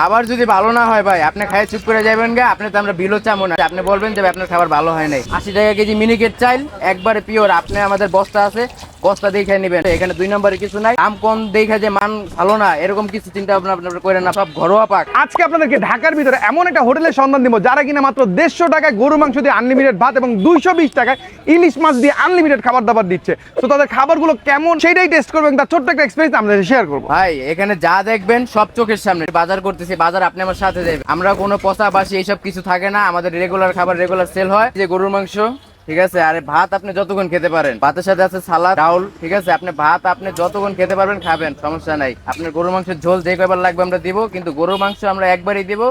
খাবার যদি ভালো না হয় ভাই, আপনি খাই চুপ করে যাবেন গে, আপনি তো আমরা বিলো চামো না। আপনি বলবেন যে আপনার খাবার ভালো হয় নাই। আশি টাকা কেজি মিনিকেট চাইল, একবারে পিওর আপনি আমাদের বস্তা আছে বস্তা দেখে নেবেন। এখানে দুই নম্বরে কিছু নাই। দাম কম দেখে যে মান ভালো না এরকম কিছু চিন্তা ভাবনা আপনারা করেন না। সব ঘরোয়া পাক। আজকে আপনাদেরকে ঢাকার ভিতরে এমন একটা হোটেলের সন্ধান দিব যারা কিনা মাত্র দেড়শো টাকায় গরু মাংস দিয়ে আনলিমিটেড ভাত এবং দুইশো বিশ টাকায় ইলিশ মাছ দিয়ে আনলিমিটেড খাবার দাবার দিচ্ছে। তো তাদের খাবারগুলো কেমন সেটাই টেস্ট করবেন তার ছোট্ট একটা এক্সপিরিয়েন্স আমাদের শেয়ার করব। ভাই এখানে যা দেখবেন সব চোখের সামনে। বাজার করতেছি বাজার আপনি আমার সাথে যাবেন আমরা কোনো পচা বাসি এইসব কিছু থাকে না আমাদের রেগুলার খাবার রেগুলার সেল হয়। যে গরুর মাংস ঠিক আছে? আর ভাত আপনি যতক্ষণ খেতে পারেন। ভাতের সাথে আছে সালাদ, ডাউল, ঠিক আছে? আপনি ভাত আপনি যতক্ষণ খেতে পারবেন খাবেন, সমস্যা নাই। আপনার গরুর মাংসের ঝোল যে কয়বার লাগবে আমরা দিব, কিন্তু গরুর মাংস আমরা একবারই দিব।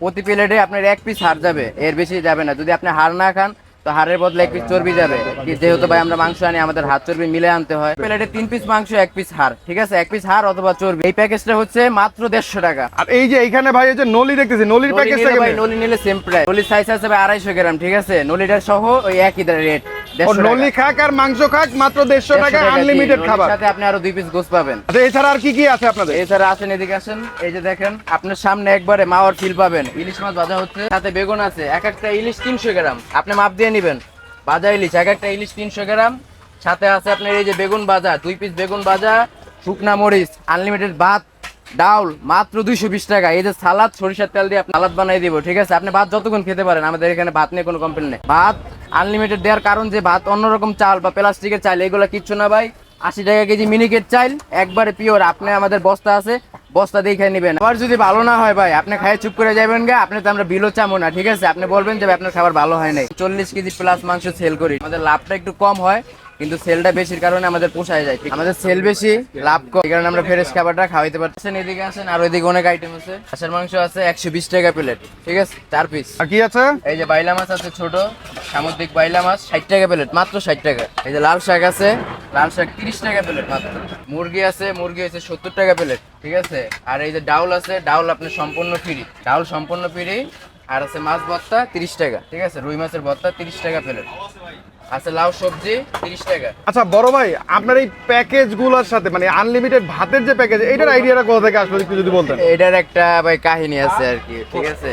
প্রতি প্লেটে আপনার এক পিস হার যাবে, এর বেশি যাবে না। যদি আপনি হার না খান তো হাড়ের বদলে এক পিস চর্বি যাবে। যেহেতু ভাই আমরা মাংস আনি আমাদের হাত চর্বি মিলে আনতে হয়। প্লেটে তিন পিস মাংস এক পিস হাড় ঠিক আছে? এক পিস হাড় অথবা চর্বি। এই প্যাকেজটা হচ্ছে মাত্র দেড়শো টাকা। আর এই যে এখানে ভাই এই যে নলি দেখতেছি নলির প্যাকেজ প্যাকেজটা ভাই নলি নিলে সেম প্রাইস নলির সাইজ আছে ভাই আড়াইশো গ্রাম ঠিক আছে? নলিটার সহ ওই একই রেট। নলি খাক আর মাংস খাক মাত্র দেড়শো টাকা আনলিমিটেড খাবার। সাথে আপনি আরও দুই পিস গোস পাবেন। আচ্ছা এছাড়া আর কি কি আছে আপনাদের? এছাড়া আসেন এদিকে আসেন। এই যে দেখেন আপনার সামনে একবারে মাওয়ার ফিল পাবেন। ইলিশ মাছ ভাজা হচ্ছে সাথে বেগুন আছে এক একটা ইলিশ তিনশো গ্রাম। আপনি মাপ দিয়ে নেবেন। ভাজা ইলিশ এক একটা ইলিশ তিনশো গ্রাম। সাথে আছে আপনার এই যে বেগুন ভাজা দুই পিস বেগুন ভাজা শুকনা মরিচ আনলিমিটেড ভাত ডাউল মাত্র দুইশো বিশ টাকা। এই যে সালাদ সরিষার তেল দিয়ে আপনি সালাদ বানাই দিব ঠিক আছে? আপনি ভাত যতক্ষণ খেতে পারেন আমাদের এখানে ভাত নিয়ে কোনো কমপ্লেন নেই। ভাত আনলিমিটেড দেওয়ার কারণ যে ভাত অন্যরকম চাল বা প্লাস্টিকের চাল এগুলো কিচ্ছু না ভাই। আশি টাকা কেজি মিনিকেট চাইল একবারে পিওর আপনি আমাদের বস্তা আছে বস্তা দেখে নেবেন। আবার যদি ভালো না হয় ভাই আপনি খাই চুপ করে যাবেন গা আপনি তো আমরা বিলো চামো না ঠিক আছে? আপনি বলবেন যে আপনার খাবার ভালো হয় নাই। চল্লিশ কেজি প্লাস মাংস সেল করি। আমাদের লাভটা একটু কম হয় কিন্তু সেলটা বেশির কারণে আমাদের পোষায় যায় আমাদের সেল বেশি লাভ কম। এই কারণে আমরা ফ্রেশ খাবারটা খাওয়াইতে পারছেন এদিকে আসেন আর ওইদিকে অনেক আইটেম আছে। হাঁসের মাংস আছে একশো বিশ টাকা প্লেট ঠিক আছে? চার পিস আর কি আছে? এই যে বাইলা মাছ আছে ছোট। সামুদ্রিক বাইলা মাছ ষাট টাকা প্লেট মাত্র ষাট টাকা। এই যে লাল শাক আছে লাল শাক তিরিশ টাকা প্লেট মাত্র। মুরগি আছে মুরগি হচ্ছে সত্তর টাকা প্লেট ঠিক আছে? আর এই যে ডাউল আছে ডাউল আপনার সম্পূর্ণ ফ্রি। ডাউল সম্পূর্ণ ফ্রি আর আছে মাছ ভর্তা তিরিশ টাকা ঠিক আছে? রুই মাছের ভর্তা তিরিশ টাকা প্লেট। আছে লাউ সবজি তিরিশ টাকা। আচ্ছা বড় ভাই আপনার এই প্যাকেজগুলোর সাথে মানে আনলিমিটেড ভাতের যে প্যাকেজ এটার আইডিয়াটা কোথা থেকে আসবে একটু যদি বলতেন? এটার একটা ভাই কাহিনী আছে আর কি ঠিক আছে?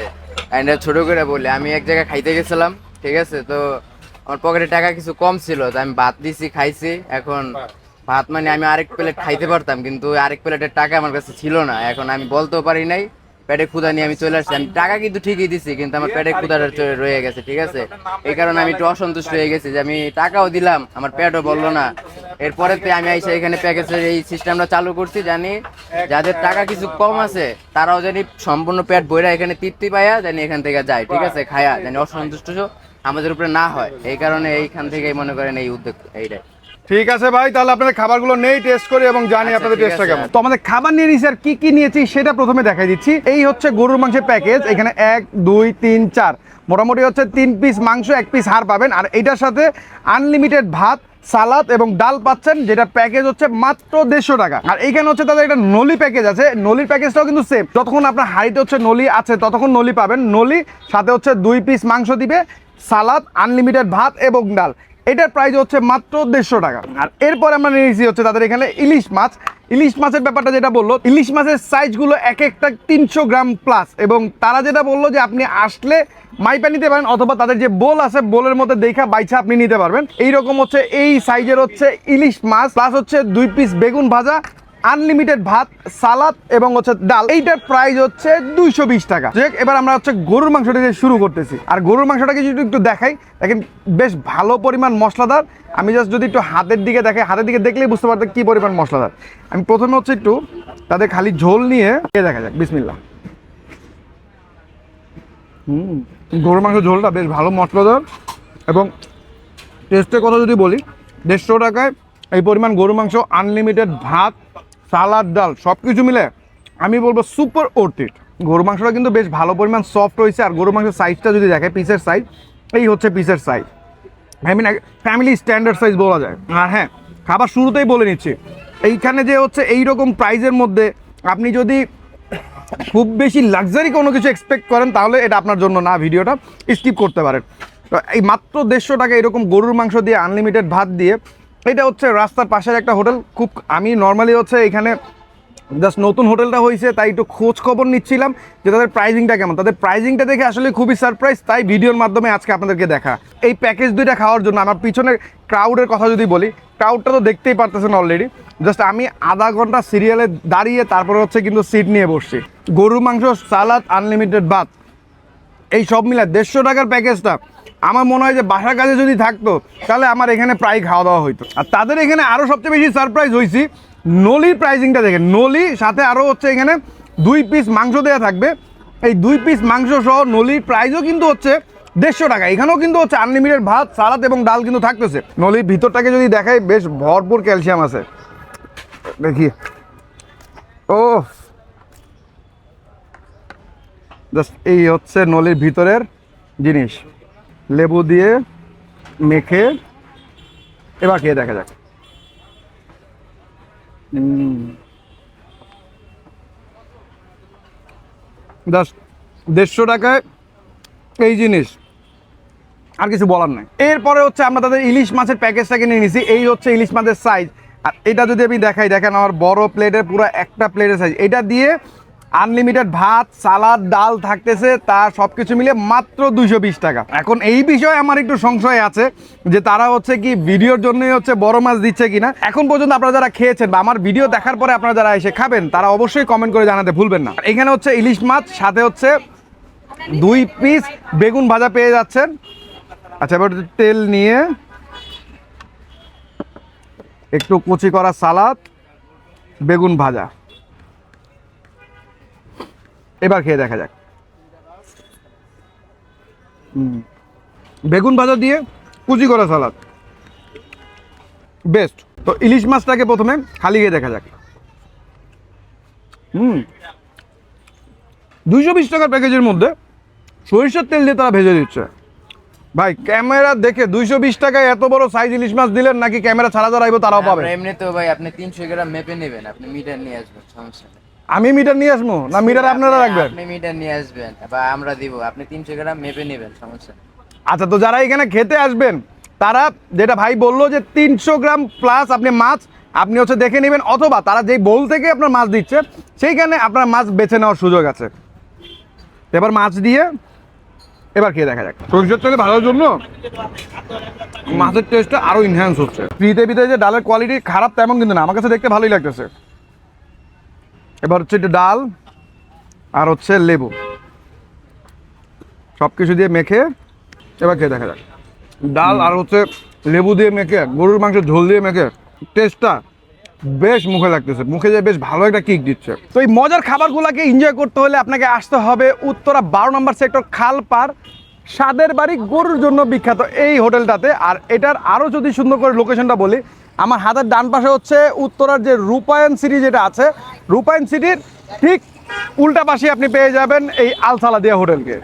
এটা ছোট করে বলি আমি এক জায়গায় খাইতে গেছিলাম ঠিক আছে? তো আমার পকেটে টাকা কিছু কম ছিল তো আমি ভাত দিছি খাইছি। এখন ভাত। মানে আমি আরেক প্লেট খাইতে পারতাম কিন্তু আরেক প্লেটের টাকা আমার কাছে ছিল না। এখন আমি বলতেও পারি নাই পেটে ক্ষুদা নিয়ে আমি চলে আসছি। আমি টাকা কিন্তু ঠিকই দিছি কিন্তু আমার পেটে ক্ষুদাটা চলে রয়ে গেছে ঠিক আছে? এই কারণে আমি একটু অসন্তুষ্ট হয়ে গেছি যে আমি টাকাও দিলাম আমার পেটও বলল না। এরপরে আমি এসে এখানে প্যাকেজের এই সিস্টেমটা চালু করছি জানি যাদের টাকা কিছু কম আছে তারাও জানি সম্পূর্ণ পেট বইরা এখানে তৃপ্তি পায়া জানি এখান থেকে যায় ঠিক আছে? খায়া জানি অসন্তুষ্ট আমাদের উপরে না হয়। এই কারণে এইখান থেকেই মনে করেন এই উদ্যোগ এইটাই। ঠিক আছে ভাই তাহলে আপনাদের খাবারগুলো নেই টেস্ট করি এবং জানি আচ্ছা, আপনাদের টেস্টটা কেমন। তো আমাদের খাবার নিয়ে নিয়েছি আর কি কি নিয়েছি সেটা প্রথমে দেখাই দিচ্ছি। এই হচ্ছে গরুর মাংসের প্যাকেজ এখানে এক দুই তিন চার। মোটামুটি হচ্ছে তিন পিস মাংস এক পিস হাড় পাবেন। আর এটার সাথে আনলিমিটেড ভাত সালাদ এবং ডাল পাচ্ছেন যেটা প্যাকেজ হচ্ছে মাত্র দেড়শো টাকা। আর এইখানে হচ্ছে তাদের একটা নলি প্যাকেজ আছে। নলির প্যাকেজটাও কিন্তু সেম যতক্ষণ আপনার হাড়িতে হচ্ছে নলি আছে ততক্ষণ নলি পাবেন। নলি সাথে হচ্ছে দুই পিস মাংস দিবে। সালাদ আনলিমিটেড ভাত এবং ডাল। এটার প্রাইস হচ্ছে মাত্র দেড়শো টাকা। আর এরপরে আমরা নিয়েছি হচ্ছে তাদের এখানে ইলিশ মাছ। ইলিশ মাছের ব্যাপারটা যেটা বলল, ইলিশ মাছের সাইজগুলো এক একটা তিনশো গ্রাম প্লাস এবং তারা যেটা বলল যে আপনি আসলে মাইপা নিতে পারেন অথবা তাদের যে বোল আছে, বোলের মধ্যে দেখা বাইছা আপনি নিতে পারবেন। এইরকম হচ্ছে, এই সাইজের হচ্ছে ইলিশ মাছ প্লাস হচ্ছে দুই পিস বেগুন ভাজা আনলিমিটেড ভাত, সালাদ এবং হচ্ছে ডাল। এইটার প্রাইস হচ্ছে দুইশো বিশ টাকা। এবার আমরা হচ্ছে গরুর মাংসটা দিয়ে শুরু করতেছি। আর গরুর মাংসটাকে যদি একটু দেখাই, দেখেন বেশ ভালো পরিমাণ মশলাদার। আমি জাস্ট যদি একটু হাতের দিকে দেখাই, হাতের দিকে দেখলেই বুঝতে পারতেন কি পরিমাণ মশলাদার। আমি প্রথমে হচ্ছে একটু তাদের খালি ঝোল নিয়ে দেখা যাক বিসমিল্লা হুম, গরুর মাংস ঝোলটা বেশ ভালো মশলাদার এবং টেস্টের কথা যদি বলি, দেড়শো টাকায় এই পরিমাণ গরু মাংস আনলিমিটেড ভাত সালাদ, ডাল সব কিছু মিলে আমি বলব সুপার ওর্থিট গরু মাংসটা কিন্তু বেশ ভালো পরিমাণ সফট হয়েছে আর গরু মাংসের সাইজটা যদি দেখে পিসের সাইজ এই হচ্ছে পিসের size I mean family standard size বলা যায়। আর হ্যাঁ খাবার শুরুতেই বলে নিচ্ছি। এইখানে যে হচ্ছে এই রকম প্রাইজের মধ্যে আপনি যদি খুব বেশি লাক্সারি কোনো কিছু এক্সপেক্ট করেন, তাহলে এটা আপনার জন্য না, ভিডিওটা স্কিপ করতে পারেন। এই মাত্র দেড়শো টাকা এরকম গরুর মাংস দিয়ে আনলিমিটেড ভাত দিয়ে এটা হচ্ছে রাস্তার পাশের একটা হোটেল। খুব, আমি নর্মালি হচ্ছে এখানে জাস্ট নতুন হোটেলটা হয়েছে তাই একটু খোঁজ খবর নিচ্ছিলাম যে তাদের প্রাইজিংটা কেমন। তাদের প্রাইজিংটা দেখে আসলে খুবই সারপ্রাইজ তাই ভিডিওর মাধ্যমে আজকে আপনাদেরকে দেখা। এই প্যাকেজ দুইটা খাওয়ার জন্য আমার পিছনে ক্রাউডের কথা যদি বলি ক্রাউডটা তো দেখতেই পারতেছেন অলরেডি জাস্ট আমি আধা ঘণ্টা সিরিয়ালে দাঁড়িয়ে তারপরে হচ্ছে কিন্তু সিট নিয়ে বসছি। গরুর মাংস সালাদ আনলিমিটেড ভাত। এই সব মিলে দেড়শো টাকার প্যাকেজটা আমার মনে হয় যে বাসার কাছে যদি থাকতো, তাহলে আমার এখানে প্রায় খাওয়া দাওয়া হইতো। আর তাদের এখানে আরও সবচেয়ে বেশি সারপ্রাইজ হয়েছি নলির প্রাইজিংটা দেখেন। নলি, সাথে আরও হচ্ছে এখানে দুই পিস মাংস দেওয়া থাকবে। এই দুই পিস মাংস সহ নলির প্রাইসও কিন্তু হচ্ছে দেড়শো টাকা। এখানেও কিন্তু হচ্ছে আনলিমিটেড ভাত, সালাদ এবং ডাল কিন্তু থাকতেছে। নলির ভিতরটাকে যদি দেখাই, বেশ ভরপুর ক্যালসিয়াম আছে। দেখি। ও! জাস্ট এই হচ্ছে নলির ভিতরের জিনিস। লেবু দিয়ে মেখে এবার খেয়ে দেখা যাক। জাস্ট দেড়শো টাকায় এই জিনিস। আর কিছু বলার নাই। এরপরে হচ্ছে আমরা তাদের ইলিশ মাছের প্যাকেজটাকে নিয়ে নিছি এই হচ্ছে ইলিশ মাছের সাইজ আর এটা যদি আমি দেখাই, দেখেন আমার বড় প্লেটের পুরো একটা প্লেটের সাইজ এটা দিয়ে আনলিমিটেড ভাত, সালাদ, ডাল থাকতেছে তার সব কিছু মিলে মাত্র দুইশো বিশ টাকা। এখন এই বিষয়ে আমার একটু সংশয় আছে, যে তারা হচ্ছে কি ভিডিওর জন্যই হচ্ছে বড় মাছ দিচ্ছে কিনা। এখন পর্যন্ত আপনারা যারা খেয়েছেন বা আমার ভিডিও দেখার পরে আপনারা যারা এসে খাবেন, তারা অবশ্যই কমেন্ট করে জানাতে ভুলবেন না। এখানে হচ্ছে ইলিশ মাছ, সাথে হচ্ছে দুই পিস বেগুন ভাজা পেয়ে যাচ্ছেন। আচ্ছা এবার তেল নিয়ে একটু কুচি করা সালাদ, বেগুন ভাজা। এবার খেয়ে দেখা যাক। হুম। বেগুন ভাজা দিয়ে কুচি করা সালাদ। বেস্ট। তো ইলিশ মাছটাকে প্রথমে খালি খেয়ে দেখা যাক। হুম। দুইশো বিশ টাকার প্যাকেজের মধ্যে সরিষার তেল দিয়ে তারা ভেজে দিচ্ছে। ভাই ক্যামেরা দেখে দুইশো বিশ টাকায় এত বড় সাইজ ইলিশ মাছ দিলেন নাকি ক্যামেরা ছাড়া আইবো তারাও পাবে? আমরা এমনিতেও ভাই আপনি তিনশো গ্রাম মেপে নেবেন আপনি মিটার নিয়ে আসবেন সমস্যা নেই। আমি মিটার নিয়ে আসব না মিটার আপনারা রাখবেন? আপনি মিটার নিয়ে আসবেন বা আমরা দিব। আপনি তিনশো গ্রাম মেপে নেবেন সমস্যা আচ্ছা তো যারা এখানে খেতে আসবেন তারা যেটা ভাই বলল যে তিনশো গ্রাম প্লাস আপনি মাছ আপনি হচ্ছে দেখে নেবেন অথবা তারা যেই বোল থেকে আপনার মাছ দিচ্ছে সেইখানে আপনার মাছ বেছে নেওয়ার সুযোগ আছে। এবার মাছ দিয়ে এবার খেয়ে দেখা যাক। সরিষার তেলে ভালোর জন্য মাছের টেস্টটা আরও ইনহ্যান্স হচ্ছে। ফ্রিতে বিতে যে ডালের কোয়ালিটি খারাপ তেমন কিন্তু না আমার কাছে দেখতে ভালোই লাগতেছে। এবার হচ্ছে একটু ডাল আর হচ্ছে লেবু। সব কিছু দিয়ে মেখে এবার খেয়ে দেখা যাক। ডাল আর হচ্ছে লেবু দিয়ে মেখে, গরুর মাংস ঝোল দিয়ে মেখে টেস্টটা বেশ মুখে লাগতেছে। মুখে যে বেশ ভালো একটা কিক দিচ্ছে। তো এই মজার খাবারগুলোকে এনজয় করতে হলে আপনাকে আসতে হবে উত্তরা বারো নম্বর সেক্টর খালপার স্বাদের বাড়ি গরুর জন্য বিখ্যাত এই হোটেলটাতে। আর এটার আরও যদি সুন্দর করে লোকেশনটা বলি আমার হাতের ডান পাশে হচ্ছে উত্তরার যে রূপায়ণ সিটি যেটা আছে, রূপায়ণ সিটির ঠিক উল্টা পাশে আপনি পেয়ে যাবেন এই আলসালা দিয়া হোটেলকে।